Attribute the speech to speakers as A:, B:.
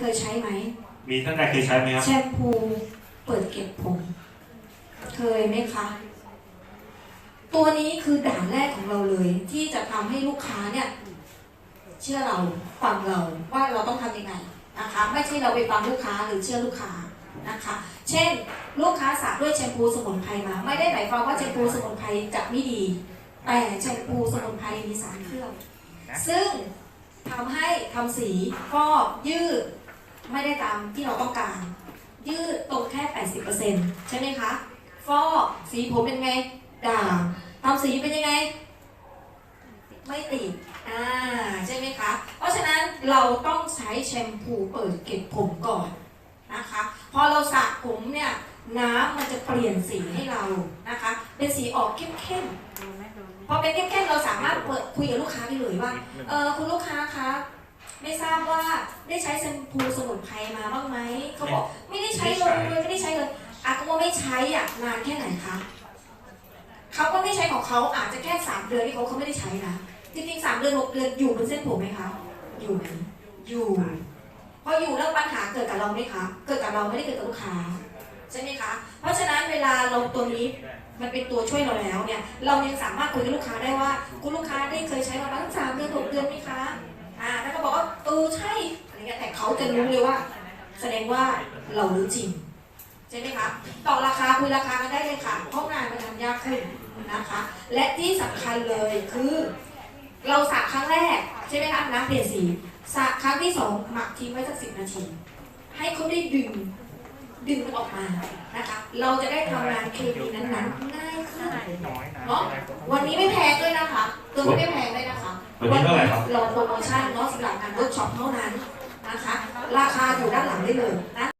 A: เคยใช้ไหม
B: มีท่านใดเคยใช้ไหมครับ
A: แชมพูเปิดเก็บผม เคยไหมคะ ตัวนี้คือด่านแรกของเราเลย ที่จะทำให้ลูกค้าเนี่ย เชื่อเราฟังเราว่าเราต้องทำยังไงนะคะ ไม่ใช่เราไปฟังลูกค้าหรือเชื่อลูกค้านะคะ เช่น ลูกค้าสระด้วยแชมพูสมุนไพรมา ไม่ได้หมายความว่าแชมพูสมุนไพรจะไม่ดี แต่แชมพูสมุนไพรมีสารเคลือบซึ่งทำให้ทำสีก็ยืด ไม่ได้ตามที่เราต้องการ ยืดตรงแค่ 80%ใช่ไหมคะฟอกสีผมเป็นไง ด่างทำสีเป็นยังไง ไม่ติดอ่าใช่ไหมคะ เพราะฉะนั้นเราต้องใช้แชมพูเปิดเก็บผมก่อนนะคะ พอเราสระผมเนี่ยน้ำมันจะเปลี่ยนสีให้เรานะคะ เป็นสีออกเข้มๆพอเป็นเข้มๆเราสามารถเปิดคุยกับลูกค้าได้เลยว่าเออคุณลูกค้าคะ ไม่ทราบว่าได้ใช้แชมพูสมุนไพรมาบ้างไหมเขาบอกไม่ได้ใช้เลยไม่ได้ใช้เลยอาก็ว่าไม่ใช้อะนานแค่ไหนคะเขาก็ไม่ใช้ของเขาอาจจะแค่สามเดือนที่เขาเขาไม่ได้ใช้นะจริงๆสามเดือนหกเดือนอยู่บนเส้นผมไหมคะอยู่ไหมอยู่พออยู่แล้วปัญหาเกิดกับเราไหมคะ เกิดกับเราไม่ได้เกิดกับลูกค้าใช่ไหมคะ เพราะฉะนั้นเวลาเราตัวนี้มันเป็นตัวช่วยเราแล้วเนี่ย เรายังสามารถคุยกับลูกค้าได้ว่า คุณลูกค้าได้เคยใช้มาบ้างสามเดือนหกเดือนไหมคะ รู้เลยว่า แสดงว่าเรารู้จริงใช่ไหมคะต่อราคาคุยราคากันได้เลยค่ะเพราะงานมันทำยากขึ้นนะคะ และที่สำคัญเลยคือ เราสระครั้งแรกใช่ไหมคะน้ำเปลี่ยนสีสระครั้งที่สองหมักทิ้งไว้สักสิบนาที ให้เขาได้ดึงดึงมันออกมานะคะ เราจะได้ทำงานเคมีนั้นๆง่ายขึ้น
C: น้อยนะ
A: เนาะวันนี้ไม่แพงด้วยนะคะ ตัวนี้ไม่แพงเลยนะคะ
B: วันนี้เท่าไหร่ครับ
A: เราโปรโมชั่นเนาะสำหรับงานเวิร์กช็อปเท่านั้น นะคะ ราคาอยู่ด้านหลังได้เลยนะ